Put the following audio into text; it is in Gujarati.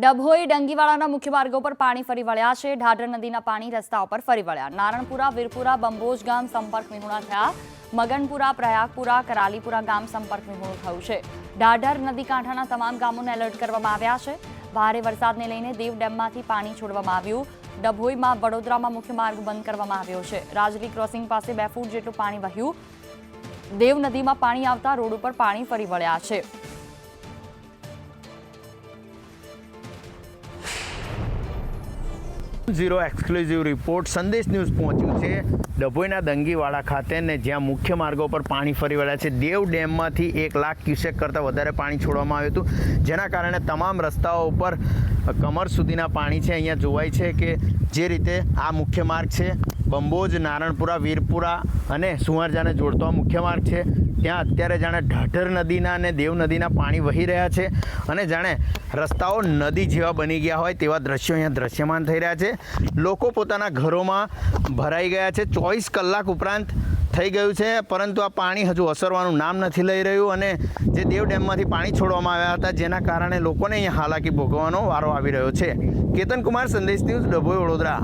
ડભોઈ ડંગીવાળાના મુખ્ય માર્ગો પર પાણી ફરી વળ્યા છે. ઢાઢર નદીના પાણી રસ્તાઓ પર ફરી વળ્યા. નારણપુરા, વીરપુરા, બંબોજ ગામ સંપર્ક વિહોણા થયા. મગનપુરા, પ્રયાગપુરા, કરાલીપુરા ગામ સંપર્ક વિહોણું થયું છે. ઢાઢર નદી કાંઠાના તમામ ગામોને એલર્ટ કરવામાં આવ્યા છે. ભારે વરસાદને લઈને દેવ ડેમમાંથી પાણી છોડવામાં આવ્યું. ડભોઈમાં વડોદરામાં મુખ્ય માર્ગ બંધ કરવામાં આવ્યો છે. રાજલી ક્રોસિંગ પાસે બે ફૂટ જેટલું પાણી વહ્યું. દેવ નદીમાં પાણી આવતા રોડ ઉપર પાણી ફરી વળ્યા છે. Zero exclusive report Sandesh news પહોંચ્યું છે ડભોઈના દંગીવાડા ખાતે ને જ્યાં મુખ્ય માર્ગો પર પાણી ફરી વળ્યા છે. દેવ ડેમમાંથી એક લાખ ક્યુસેક કરતાં વધારે પાણી છોડવામાં આવ્યું હતું. જેના કારણે તમામ રસ્તાઓ ઉપર કમર સુધીના પાણી છે, અહીંયા જોવાય છે કે જે રીતે આ મુખ્ય માર્ગ છે, બંબોજ, નારણપુરા, વીરપુરા અને સુવારજાને જોડતો આ મુખ્ય માર્ગ છે. ત્યાં અત્યારે જાણે ઢાઢર નદીના અને દેવ નદીના પાણી વહી રહ્યા છે અને જાણે રસ્તાઓ નદી જેવા બની ગયા હોય તેવા દ્રશ્યો અહીંયા દ્રશ્યમાન થઈ રહ્યા છે. લોકો પોતાના ઘરોમાં ભરાઈ ગયા છે. ચોવીસ કલાક ઉપરાંત થઈ ગયું છે, પરંતુ આ પાણી હજુ અસરવાનું નામ નથી લઈ રહ્યું અને જે દેવ ડેમમાંથી પાણી છોડવામાં આવ્યા હતા, જેના કારણે લોકોને અહીંયા હાલાકી ભોગવવાનો વારો આવી રહ્યો છે. કેતન કુમાર સંદેશ ન્યૂઝ, ડભોઈ, વડોદરા.